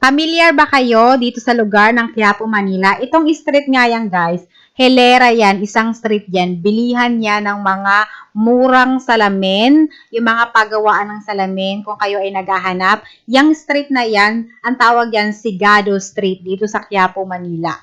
Familiar ba kayo dito sa lugar ng Quiapo, Manila? Itong street nga yan, guys. Helera yan, isang street yan. Bilihan yan ng mga murang salamin, yung mga pagawaan ng salamin, kung kayo ay naghahanap. Yung street na yan, ang tawag yan Sigado Street dito sa Quiapo, Manila.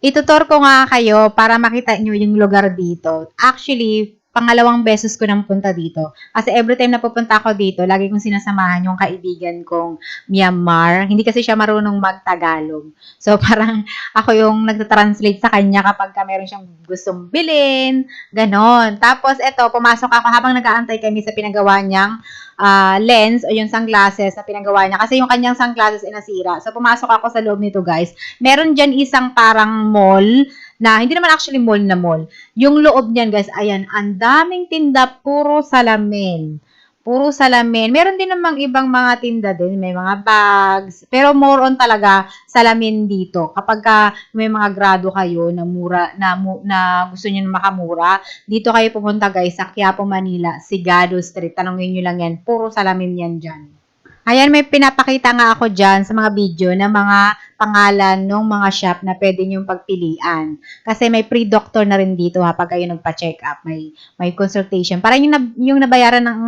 Itutur ko nga kayo para makita nyo yung lugar dito. Actually, pangalawang beses ko nang punta dito. Kasi every time na pupunta ako dito, lagi kong sinasamahan yung kaibigan kong Myanmar. Hindi kasi siya marunong magtagalog. So, parang ako yung nagtatranslate sa kanya kapag ka meron siyang gustong bilhin, ganon. Tapos, eto, pumasok ako habang nag-aantay kami sa pinagawa niyang ah, lens o yung sunglasses na pinagawa niya. Kasi yung kanyang sunglasses ay nasira. So, pumasok ako sa loob nito, guys. Meron dyan isang parang mall na, hindi naman actually mall na mall. Yung loob niyan, guys, ayan, ang daming tinda, puro salamin. Puro salamin. Meron din namang ibang mga tinda din, may mga bags. Pero more on talaga salamin dito. Kapag ka may mga grado kayo na mura na, na gusto niyo makamura, dito kayo pupunta guys sa Quiapo, Manila, Sigado Street. Tanongin niyo lang yan. Puro salamin yan dyan. Ayan, may pinapakita nga ako dyan sa mga video na mga pangalan ng mga shop na pwede niyong pagpilian. Kasi may pre-doctor na rin dito ha, pag kayo nagpa-check up, may, may consultation. Parang yung, yung nabayaran ng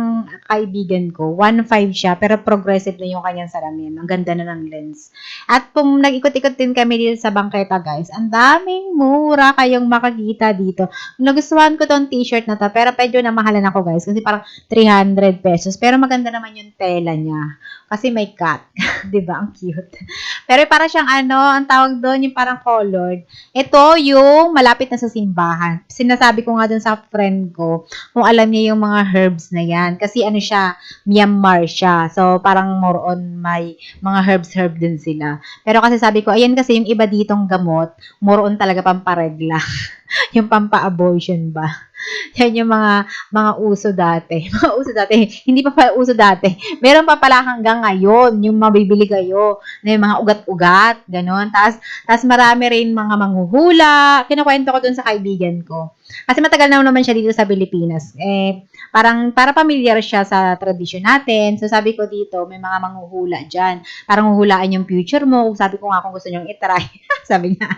kaibigan ko, 1.5 siya, pero progressive na yung kanyang salamin. Ang ganda na ng lens. At kung nag-ikot-ikot din kami dito sa bangketa, guys, ang daming mura kayong makakita dito. Nagustuhan ko tong t-shirt na to, pero medyo namahalan ako, guys, kasi parang 300 pesos. Pero maganda naman yung tela niya. Kasi may cut. ba Ang cute. Pero para siyang ano, ang tawag doon, yung parang colored. Ito yung malapit na sa simbahan. Sinasabi ko nga doon sa friend ko, kung alam niya yung mga herbs na yan. Kasi ano siya, Myanmar siya. So, parang more on may mga herbs-herb din sila. Pero kasi sabi ko, ayan kasi yung iba ditong gamot, more on talaga pamparegla. yung pampa-abortion ba? Yan yung mga mga uso dati. Mga uso dati. Hindi pa pala uso dati. Meron pa pala hanggang ngayon yung mabibili kayo na yung mga ugat-ugat, ganon. Tapos, tapos marami rin mga manghuhula. Kinukwento ko dun sa kaibigan ko. Kasi matagal na naman siya dito sa Pilipinas. Eh, parang para familiar siya sa tradisyon natin. So sabi ko dito, may mga manghuhula dyan. Parang huhulaan yung future mo. Sabi ko nga kung gusto niyong itry. sabi niya,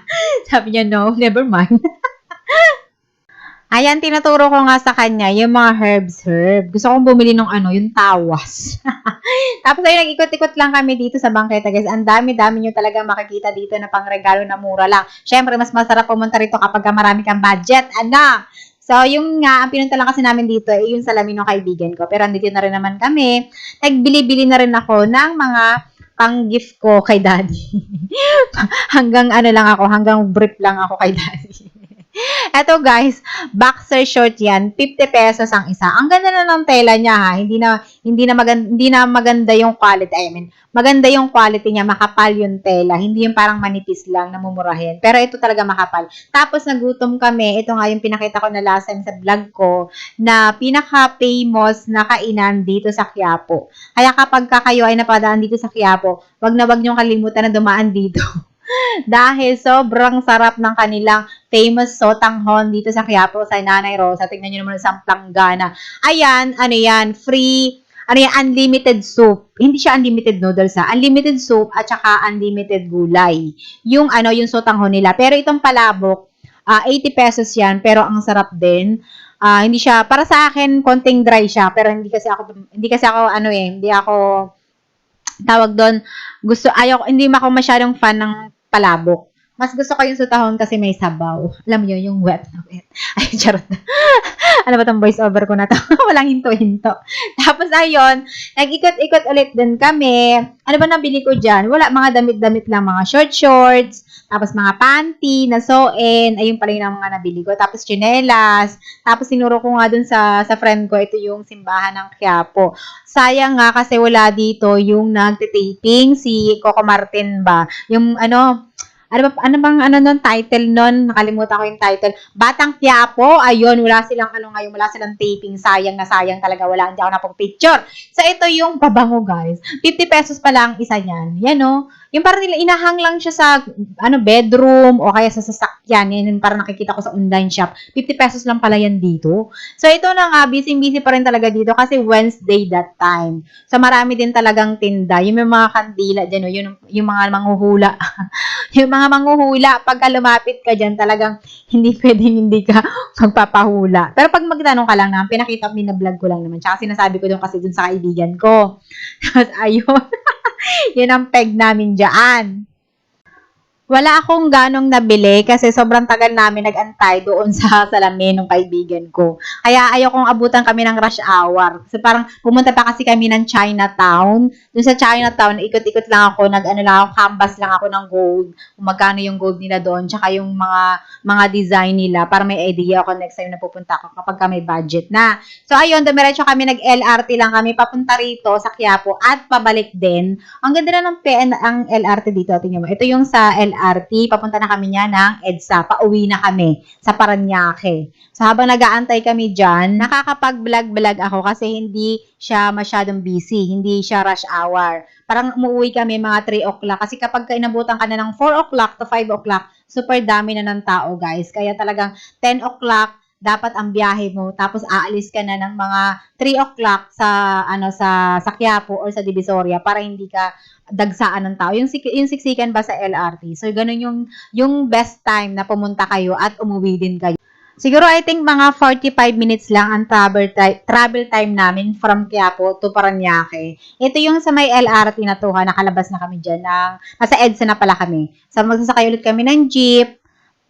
sabi niya, no, never mind. Ayan, tinuturo ko nga sa kanya yung mga herbs herb. Gusto kong bumili ng ano, yung tawas. Tapos ayun, nag-ikot-ikot lang kami dito sa bangketa, guys. Ang dami-dami nyo talaga makikita dito na pangregalo na mura lang. Siyempre, mas masarap pumunta rito kapag marami kang budget. Ano? So, yung nga, ang pinunta lang kasi namin dito ay yung salamin ng kaibigan ko. Pero andito na rin naman kami. Nagbili-bili na rin ako ng mga pang-gift ko kay daddy. hanggang ano lang ako, hanggang brief lang ako kay daddy. Eto guys, boxer short yan, 50 pesos ang isa. Ang ganda na ng tela niya ha, hindi na hindi na maganda, hindi na maganda yung quality. I mean, maganda yung quality niya, makapal yung tela, hindi yung parang manipis lang na mumurahin. Pero ito talaga makapal. Tapos nagutom kami, ito nga yung pinakita ko na last time sa vlog ko, na pinaka-famous na kainan dito sa Quiapo. Kaya kapag ka kayo ay napadaan dito sa Quiapo, wag na wag niyong kalimutan na dumaan dito. Dahil sobrang sarap ng kanilang famous sotanghon dito sa Quiapo, sa Nanay Rosa. Tingnan nyo naman sa planggana. Ayan, ano yan, free, ano yan, unlimited soup. Hindi siya unlimited noodles ha. Unlimited soup at saka unlimited gulay. Yung ano, yung sotanghon nila. Pero itong palabok, ah, 80 pesos yan, pero ang sarap din. Ah, hindi siya, para sa akin, konting dry siya, pero hindi kasi ako, hindi kasi ako, ano eh, hindi ako, tawag doon, gusto, ayaw, hindi ako masyadong fan ng palabok. Mas gusto ko yung sutahon kasi may sabaw. Alam yun, yung wet na wet. Ay, charot ano ba tong voice over ko na to? Walang hinto-hinto. Tapos ayun, nag-ikot-ikot ulit din kami. Ano ba nabili ko dyan? Wala, mga damit-damit lang, mga short shorts, tapos mga panty, na sew-in, ayun pala yung mga nabili ko. Tapos chinelas, tapos sinuro ko nga dun sa, sa friend ko, ito yung simbahan ng Quiapo. Sayang nga kasi wala dito yung nagtitaping, si Coco Martin ba? Yung ano, ano, ba, ano bang ano nun, title nun? Nakalimutan ko yung title. Batang Quiapo, ayun, wala silang ano ngayon, wala silang taping. Sayang na sayang talaga, wala, hindi ako napag-picture. So, ito yung pabango, guys. 50 pesos pa lang isa niyan. Yan, no? Yung parang nila, inahang lang siya sa, ano, bedroom, o kaya sa sasakyan. Yan, yung parang nakikita ko sa online shop. 50 pesos lang pala yan dito. So, ito na nga, busy-busy pa rin talaga dito kasi Wednesday that time. So, marami din talagang tinda. Yung may mga kandila dyan, no? yung, yung mga manghuhula. yung mga manghuhula, pagka lumapit ka dyan, talagang hindi pwedeng hindi ka magpapahula. Pero pag magtanong ka lang na, pinakita, vlog ko lang naman. Tsaka sinasabi ko doon kasi doon sa kaibigan ko. Tapos, ayun. Yun ang peg namin dyan. Wala akong ganong nabili kasi sobrang tagal namin nag-antay doon sa salamin ng kaibigan ko. Kaya ayokong abutan kami ng rush hour. Kasi parang pumunta pa kasi kami ng Chinatown. Doon sa Chinatown, ikot-ikot lang ako, nag-ano lang ako, canvas lang ako ng gold. Kung magkano yung gold nila doon, tsaka yung mga mga design nila para may idea ako next time na pupunta ako kapag ka may budget na. So ayun, dumiretso kami nag-LRT lang kami papunta rito sa Quiapo at pabalik din. Ang ganda na ng PN ang LRT dito, tingnan mo. Ito yung sa LRT, papunta na kami niya ng EDSA, pauwi na kami sa Paranaque. So habang nag-aantay kami dyan, nakakapag-vlog-vlog ako kasi hindi siya masyadong busy, hindi siya rush hour. Parang umuwi kami mga 3 o'clock kasi kapag inabutan ka na ng 4 o'clock to 5 o'clock, super dami na ng tao guys. Kaya talagang 10 o'clock, dapat ang biyahe mo tapos aalis ka na ng mga 3 o'clock sa ano sa sa Quiapo or sa Divisoria para hindi ka dagsaan ng tao. Yung, yung siksikan ba sa LRT? So, ganun yung, yung best time na pumunta kayo at umuwi din kayo. Siguro, I think mga 45 minutes lang ang travel, travel time namin from Quiapo to Paranaque. Ito yung sa may LRT na to, ha, nakalabas na kami dyan. Ng, nasa EDSA na pala kami. So, magsasakay ulit kami ng jeep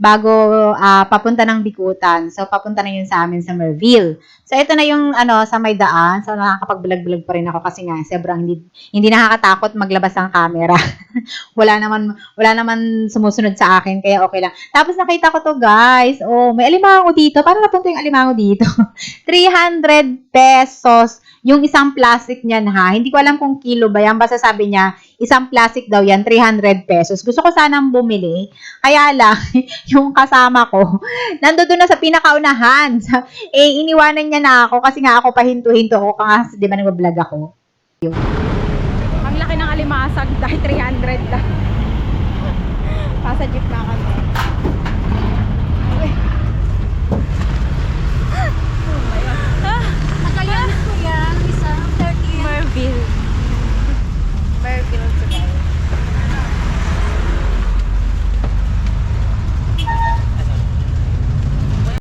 bago ah, papunta ng Bikutan. So, papunta na yun sa amin sa Merville. So, ito na yung ano, sa may daan. So, nakakapag-vlog-vlog pa rin ako kasi nga, sobrang hindi, hindi nakakatakot maglabas ng camera. wala naman, wala naman sumusunod sa akin, kaya okay lang. Tapos nakita ko to guys, oh, may alimango dito. Paano napunta yung alimango dito? 300 pesos yung isang plastic niyan ha. Hindi ko alam kung kilo ba yan. Basta sabi niya, isang plastic daw yan, 300 pesos. Gusto ko sanang bumili. Kaya lang, yung kasama ko, nandoon na sa pinakaunahan. Eh, iniwanan niya na ako kasi nga ako pahinto-hinto ako kasi di ba nag-vlog ako. Ang laki ng alimasag dahil 300 lang. Pasa jeep na kami.